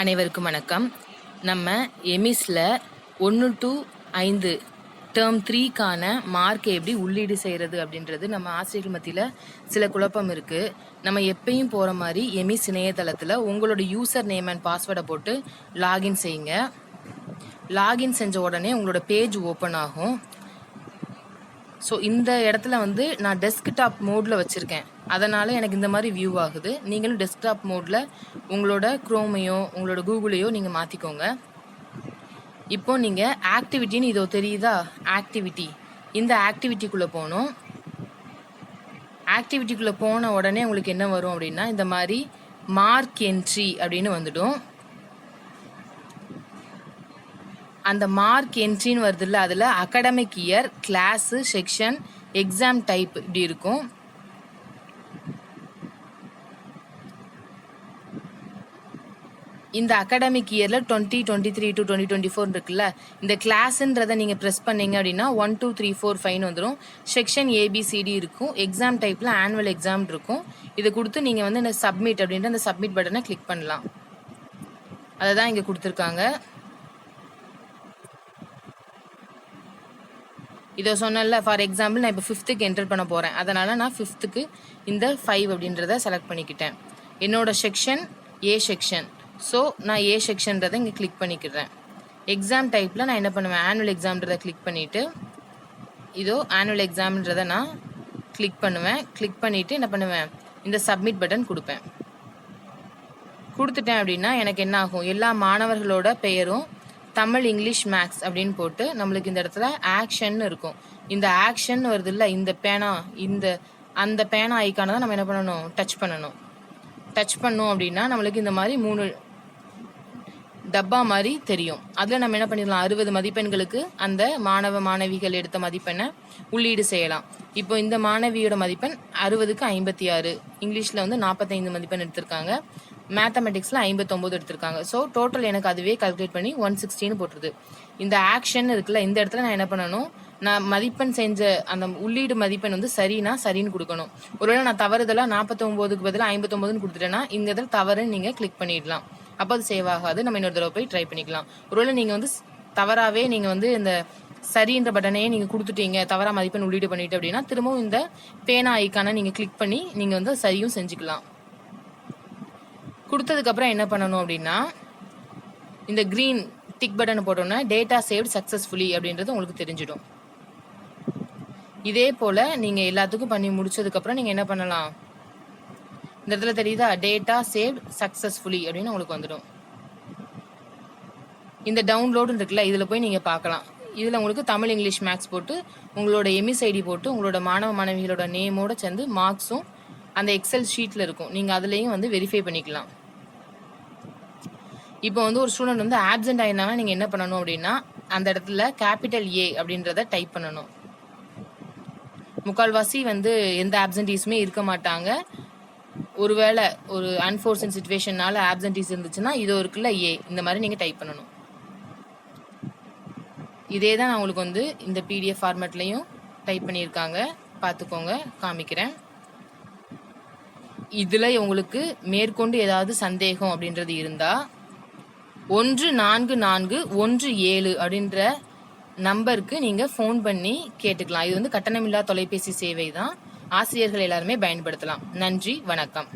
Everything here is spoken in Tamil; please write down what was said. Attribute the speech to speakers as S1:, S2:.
S1: அனைவருக்கும் வணக்கம். நம்ம எமிஸில் ஒன்று டு ஐந்து டேர்ம் த்ரீக்கான மார்க்கை எப்படி உள்ளீடு செய்கிறது அப்படின்றது நம்ம ஆசிரியர்கள் மத்தியில் சில குழப்பம் இருக்குது நம்ம எப்பயும் போகிற மாதிரி எமிஸ் இணையதளத்தில் உங்களோட யூசர் நேம் அண்ட் பாஸ்வேர்டை போட்டு லாகின் செய்யுங்க. லாகின் செஞ்ச உடனே உங்களோட பேஜ் ஓப்பன் ஆகும். ஸோ இந்த இடத்துல வந்து நான் டெஸ்க்டாப் மோடில் வச்சுருக்கேன். அதனால் எனக்கு இந்த மாதிரி வியூ ஆகுது. நீங்களும் டெஸ்க்டாப் மோடில் உங்களோட குரோமையோ உங்களோட கூகுளையோ நீங்கள் மாற்றிக்கோங்க இப்போ நீங்கள் ஆக்டிவிட்டின்னு இதோ தெரியுதா? ஆக்டிவிட்டி இந்த ஆக்டிவிட்டிக்குள்ளே போகணும். ஆக்டிவிட்டிக்குள்ளே போன உடனே உங்களுக்கு என்ன வரும் அப்படின்னா இந்த மாதிரி மார்க் என்ட்ரி அப்படின்னு வந்துடும். அந்த மார்க் என்ட்ரின்னு வருதுல்ல அதில் academic year class section exam type இப்படி இருக்கும். இந்த அகாடமிக் இயரில் twenty twenty three to twenty twenty four இருக்குல்ல இந்த கிளாஸுன்றதை நீங்கள் ப்ரெஸ் பண்ணீங்க அப்படின்னா one two three four five வந்துடும் section A B C D இருக்கும். எக்ஸாம் டைப்பில் ஆனுவல் எக்ஸாம் இருக்கும். இதை கொடுத்து நீங்கள் வந்து இந்த சப்மிட் அப்படின்ற அந்த சப்மிட் பட்டனை கிளிக் பண்ணலாம். அதை தான் இங்கே கொடுத்துருக்காங்க. இதை சொன்னல ஃபார் எக்ஸாம்பிள் நான் இப்போ ஃபிஃப்த்துக்கு என்டர் பண்ண போகிறேன் அதனால் நான் ஃபிஃப்த்துக்கு இந்த ஃபைவ் அப்படின்றத செலக்ட் பண்ணிக்கிட்டேன். என்னோடய செக்ஷன் ஏ செக்ஷன் ஸோ நான் ஏ செக்ஷன்றதை இங்கே கிளிக் பண்ணிக்கிறேன் எக்ஸாம் டைப்பில் நான் என்ன பண்ணுவேன்? ஆனுவல் எக்ஸாம்ன்றதை கிளிக் பண்ணிவிட்டு இதோ ஆனுவல் எக்ஸாம்ன்றதை நான் கிளிக் பண்ணுவேன். கிளிக் பண்ணிவிட்டு என்ன பண்ணுவேன்? இந்த சப்மிட் பட்டன் கொடுப்பேன். கொடுத்துட்டேன் அப்படின்னா எனக்கு என்ன ஆகும்? எல்லா மாணவர்களோட பெயரும் தமிழ் இங்கிலீஷ் மேக்ஸ் அப்படின்னு போட்டு நம்மளுக்கு இந்த இடத்துல ஆக்ஷன் இருக்கும். இந்த ஆக்ஷன் வருது இல்லை இந்த பேனா இந்த அந்த பேனா ஐக்கான தான் நம்ம என்ன பண்ணணும்? டச் பண்ணணும். டச் பண்ணோம் அப்படின்னா நம்மளுக்கு இந்த மாதிரி மூணு டப்பா மாதிரி தெரியும். அதில் நம்ம என்ன பண்ணிடலாம்? அறுபது மதிப்பெண்களுக்கு அந்த மாணவ மாணவிகள் எடுத்த மதிப்பெண்ணை உள்ளீடு செய்யலாம். இப்போ இந்த மாணவியோட மதிப்பெண் அறுபதுக்கு ஐம்பத்தி ஆறு. இங்கிலீஷில் வந்து நாற்பத்தைந்து மதிப்பெண் எடுத்திருக்காங்க. மேத்தமெட்டிக்ஸில் ஐம்பத்தொம்போது எடுத்திருக்காங்க. ஸோ டோட்டல் எனக்கு அதுவே கல்குலேட் பண்ணி ஒன் சிக்ஸ்டின்னு போட்டுருது. இந்த ஆக்ஷன் இருக்குல்ல இந்த இடத்துல நான் என்ன பண்ணணும்? நான் மதிப்பெண் செஞ்ச அந்த உள்ளீடு மதிப்பெண் வந்து சரினா சரின்னு கொடுக்கணும். ஒருவேளை நான் தவறுதெல்லாம் நாற்பத்தொம்போதுக்கு பதிலாக ஐம்பத்தொம்போதுன்னு கொடுத்துட்டேன்னா இந்த இடத்துல தவறுன்னு நீங்கள் கிளிக் பண்ணிடலாம். அப்போ அது சேவ் ஆகாது. நம்ம இன்னொரு தடவை போய் ட்ரை பண்ணிக்கலாம். ஒருவேளை நீங்கள் வந்து தவறாகவே நீங்கள் வந்து இந்த சரின்ற பட்டனையே நீங்கள் கொடுத்துட்டீங்க தவறாக மதிப்பெண் உள்ளீடு பண்ணிட்டு அப்படின்னா திரும்பவும் இந்த பேனா ஐக்கானை நீங்கள் கிளிக் பண்ணி நீங்கள் வந்து சரியும் செஞ்சுக்கலாம். கொடுத்ததுக்கப்புறம் என்ன பண்ணணும் அப்படின்னா இந்த க்ரீன் டிக் பட்டனை போட்டோன்னா டேட்டா சேவ்ட் சக்ஸஸ்ஃபுல்லி அப்படின்றது உங்களுக்கு தெரிஞ்சிடும். இதே போல் நீங்கள் எல்லாத்துக்கும் பண்ணி முடிச்சதுக்கப்புறம் நீங்கள் என்ன பண்ணலாம்? இந்த இடத்துல தெரியுதா? டேட்டா சேவ்ட் சக்ஸஸ்ஃபுல்லி அப்படின்னு உங்களுக்கு வந்துடும். இந்த டவுன்லோடு இருக்குல்ல இதில் போய் நீங்கள் பார்க்கலாம். இதில் உங்களுக்கு தமிழ் இங்கிலீஷ் மேக்ஸ் போட்டு உங்களோட எம்இஸ் ஐடி போட்டு உங்களோட மாணவ மாணவிகளோட நேமோட சேர்ந்து மார்க்ஸும் அந்த எக்ஸல் ஷீட்டில் இருக்கும். நீங்கள் அதுலேயும் வந்து வெரிஃபை பண்ணிக்கலாம். இப்போ வந்து ஒரு ஸ்டூடெண்ட் வந்து ஆப்சென்ட் ஆயிருந்தாங்கன்னா நீங்கள் என்ன பண்ணணும் அப்படின்னா அந்த இடத்துல கேபிட்டல் ஏ அப்படின்றத டைப் பண்ணணும். முக்கால்வாசி வந்து எந்த ஆப்சன்டீஸுமே இருக்க மாட்டாங்க. ஒருவேளை ஒரு அன்ஃபோர்சன் சுச்சுவேஷனால ஆப்சன்டீஸ் இருந்துச்சுன்னா இது இருக்குல்ல ஏ இந்த மாதிரி நீங்கள் டைப் பண்ணணும். இதே தான் நான் உங்களுக்கு வந்து இந்த பிடிஎஃப் ஃபார்மேட்லேயும் டைப் பண்ணியிருக்காங்க. பார்த்துக்கோங்க காமிக்கிறேன். இதில் உங்களுக்கு மேற்கொண்டு ஏதாவது சந்தேகம் அப்படின்றது இருந்தால் ஒன்று நான்கு நான்கு ஒன்று ஏழு அப்படின்ற நம்பருக்கு நீங்கள் ஃபோன் பண்ணி கேட்டுக்கலாம். இது வந்து கட்டணமில்லா தொலைபேசி சேவை தான். ஆசிரியர்கள் எல்லாருமே பயன்படுத்தலாம். நன்றி வணக்கம்.